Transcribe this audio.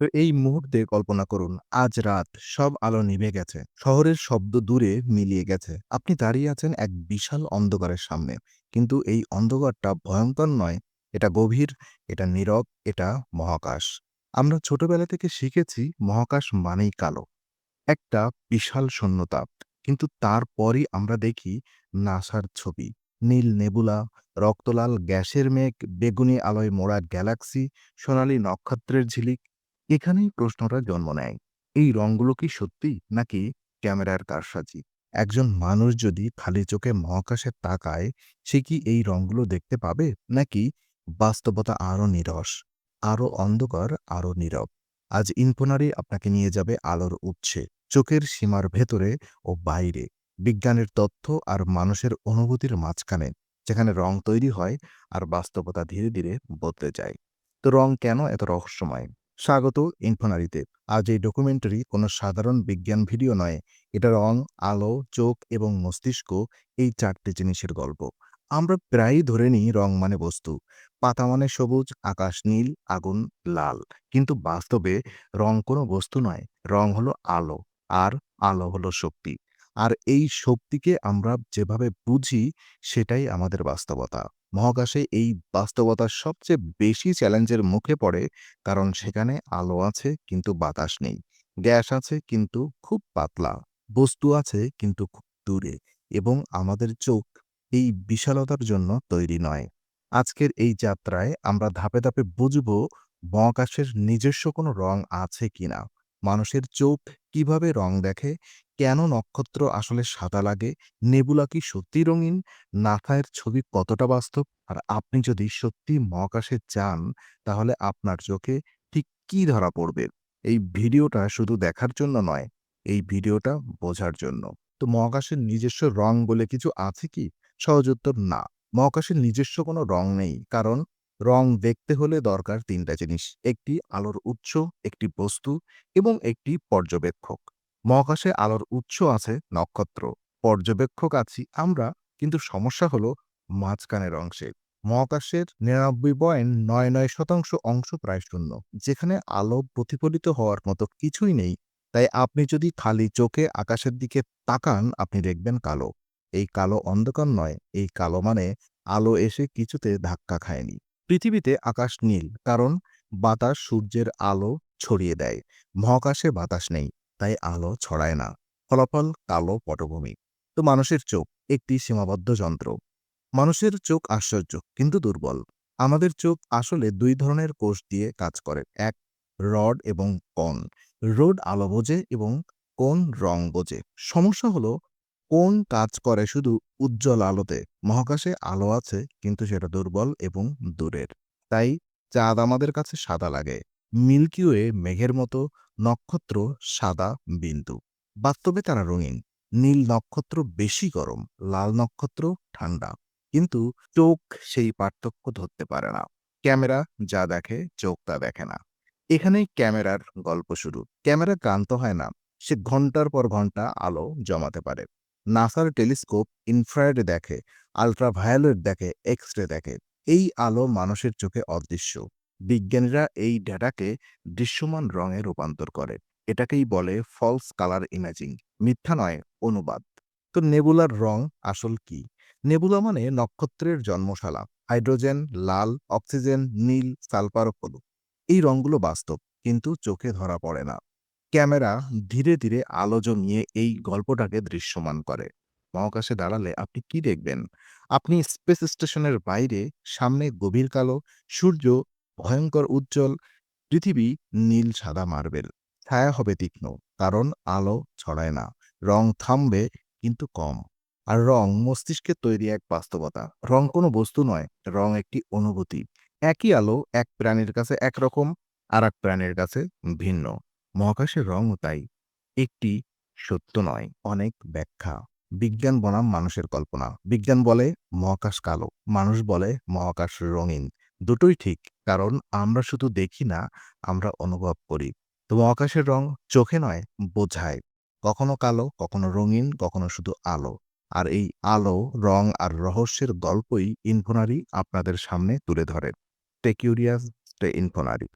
তো এই মুহূর্তে কল্পনা করুন, আজ রাত সব আলো নিভে গেছে, শহরের শব্দ দূরে মিলিয়ে গেছে। আপনি দাঁড়িয়ে আছেন এক বিশাল অন্ধকারের সামনে। কিন্তু এই অন্ধকারটা ভয়ঙ্কর নয়, এটা গভীর, এটা নীরব, এটা মহাকাশ। আমরা ছোটবেলা থেকে শিখেছি মহাকাশ মানেই কালো, একটা বিশাল শূন্যতা। কিন্তু তারপরই আমরা দেখি নাসার ছবি, নীল নেবুলা, রক্তলাল গ্যাসের মেঘ, বেগুনি আলোয় মোড়া গ্যালাক্সি, সোনালি নক্ষত্রের ঝিলিক এখানেই প্রশ্নটা জন্ম নেয়। এই রঙগুলো কি সত্যি, নাকি ক্যামেরার কারসাজি? একজন মানুষ যদি খালি চোখে মহাকাশে তাকায়, সে কি এই রঙগুলো দেখতে পাবে? নাকি বাস্তবতা আরও নিরস, আরও অন্ধকার, আরও নীরব? আজ ইনফোনারি আপনাকে নিয়ে যাবে আলোর উৎসে, চোখের সীমার ভেতরে ও বাইরে, বিজ্ঞানের তথ্য আর মানুষের অনুভূতির মাঝখানে, যেখানে রং তৈরি হয় আর বাস্তবতা ধীরে ধীরে বদলে যায়। তো রং কেন এত রহস্যময়? স্বাগত ইনফোনারিতে। আজ এই ডকুমেন্টারি কোনো সাধারণ বিজ্ঞান ভিডিও নয়। এটা রং, আলো, চোখ এবং মস্তিষ্ক এই চারটি জিনিসের গল্প। আমরা প্রায়ই ধরে নিই রং মানে বস্তু। পাতা মানে সবুজ, আকাশ নীল, আগুন লাল। কিন্তু বাস্তবে রং কোনো বস্তু নয়। রং হলো আলো, আর আলো হলো শক্তি। আর এই শক্তিকে আমরা যেভাবে বুঝি, সেটাই আমাদের বাস্তবতা। মহাকাশে এই বাস্তবতা সবচেয়ে বেশি চ্যালেঞ্জের মুখে পড়ে, কারণ সেখানে আলো আছে কিন্তু বাতাস নেই। গ্যাস আছে কিন্তু খুব পাতলা। বস্তু আছে কিন্তু খুব দূরে। এবং আমাদের চোখ এই বিশালতার জন্য তৈরি নয়। আজকের এই যাত্রায় আমরা ধাপে ধাপে বুঝব, মহাকাশের নিজস্ব কোনো রং আছে কিনা? মানুষের চোখ কীভাবে রং দেখে? কেন নক্ষত্র আসলে সাদা লাগে? নেবুলা কি সত্যি রঙিন? নাথায়ের ছবি কতটা বাস্তব? আর আপনি যদি সত্যি মহাকাশে যান, তাহলে আপনার চোখে ঠিক কি ধরা পড়বে? এই ভিডিওটা শুধু দেখার জন্য নয়, এই ভিডিওটা বোঝার জন্য। তো মহাকাশের নিজস্ব রং বলে কিছু আছে কি? সহজ উত্তর, না। মহাকাশের নিজস্ব কোনো রং নেই, কারণ রং দেখতে হলে দরকার তিনটা জিনিস। একটি আলোর উৎস, একটি বস্তু এবং একটি পর্যবেক্ষক। মহাকাশে আলোর উৎস আছে নক্ষত্র, পর্যবেক্ষক আছি আমরা, কিন্তু সমস্যা হলো মাঝখানের অংশে। মহাকাশের নিরানব্বই পয়েন্ট নয় নয় শতাংশ অংশ প্রায় শূন্য, যেখানে আলো প্রতিফলিত হওয়ার মতো কিছুই নেই। তাই আপনি যদি খালি চোখে আকাশের দিকে তাকান, আপনি দেখবেন কালো। এই কালো অন্ধকার নয়, এই কালো মানে আলো এসে কিছুতে ধাক্কা খায়নি। পৃথিবীতে আকাশ নীল, কারণ বাতাস সূর্যের আলো ছড়িয়ে দেয়। মহাকাশে বাতাস নেই। তাই আলো ছড়ায় না। ফলাফল কালো পটভূমি। তো মানুষের চোখ একটি সীমাবদ্ধ যন্ত্র। মানুষের চোখ আশ্চর্য কিন্তু দুর্বল। আমাদের চোখ আসলে দুই ধরনের কোষ দিয়ে কাজ করে। এক, রড এবং কন রোড আলো বোঝে এবং কোন রং বোঝে। সমস্যা হলো কোন কাজ করে শুধু উজ্জ্বল আলোতে। মহাকাশে আলো আছে, কিন্তু সেটা দুর্বল এবং দূরের। তাই চাঁদ আমাদের কাছে সাদা লাগে। মিল্কি ওয়ে মেঘের মতো নক্ষত্র সাদা বিন্দু। বাস্তবে তারা রঙিন। নীল নক্ষত্র বেশি গরম, লাল নক্ষত্র ঠান্ডা। কিন্তু চোখ সেই পার্থক্য ধরতে পারে না। ক্যামেরা যা দেখে, চোখ তা দেখে না। এখানেই ক্যামেরার গল্প শুরু। ক্যামেরা ক্লান্ত হয় না। সে ঘণ্টার পর ঘণ্টা আলো জমাতে পারে। নাসার টেলিস্কোপ ইনফ্রারেড দেখে, আলট্রাভায়োলেট দেখে এক্স রে দেখে। এই আলো মানুষের চোখে অদৃশ্য। বিজ্ঞানীরা এই ডেটাকে দৃশ্যমান রঙে রূপান্তর করে। এটাকেই বলে ফলস কালার ইমেজিং মিথ্যা নয়, অনুবাদ। তো নেবুলার রং আসল কি? নেবুলা মানে নক্ষত্রের জন্মশালা, হাইড্রোজেন, লাল, অক্সিজেন, নীল, সালফার হলুদ। এই রঙগুলো বাস্তব, কিন্তু চোখে ধরা পড়ে না। ক্যামেরা ধীরে ধীরে আলো জমিয়ে এই গল্পটাকে দৃশ্যমান করে। মহাকাশে দাঁড়ালে আপনি কি দেখবেন? আপনি স্পেস স্টেশনের বাইরে, সামনে গভীর কালো, সূর্য ভয়ঙ্কর উজ্জ্বল পৃথিবী নীল সাদা মার্বেল। ছায়া হবে তীক্ষ্ণ, কারণ আলো ছড়ায় না। রং থামবে কিন্তু কম। আর রং মস্তিষ্কের তৈরি এক বাস্তবতা। রং কোনো বস্তু নয়, রং একটি অনুভূতি। একই আলো এক প্রাণীর কাছে একরকম আর এক প্রাণীর কাছে ভিন্ন। মহাকাশের রঙও তাই। একটি সত্য নয়, অনেক ব্যাখ্যা। বিজ্ঞান বনাম মানুষের কল্পনা। বিজ্ঞান বলে মহাকাশ কালো, মানুষ বলে মহাকাশ রঙিন। দুটোই ঠিক। কারণ আমরা শুধু দেখি না, আমরা অনুভব করি। তো আকাশের রং চোখে নয়, বোঝায়। কখনো কালো, কখনো রঙিন, কখনো শুধু আলো। আর এই আলো, রং আর রহস্যের গল্পই ইনফোনারি আপনাদের সামনে তুলে ধরে। টেকিউরিয়াস টে ইনফোনারি।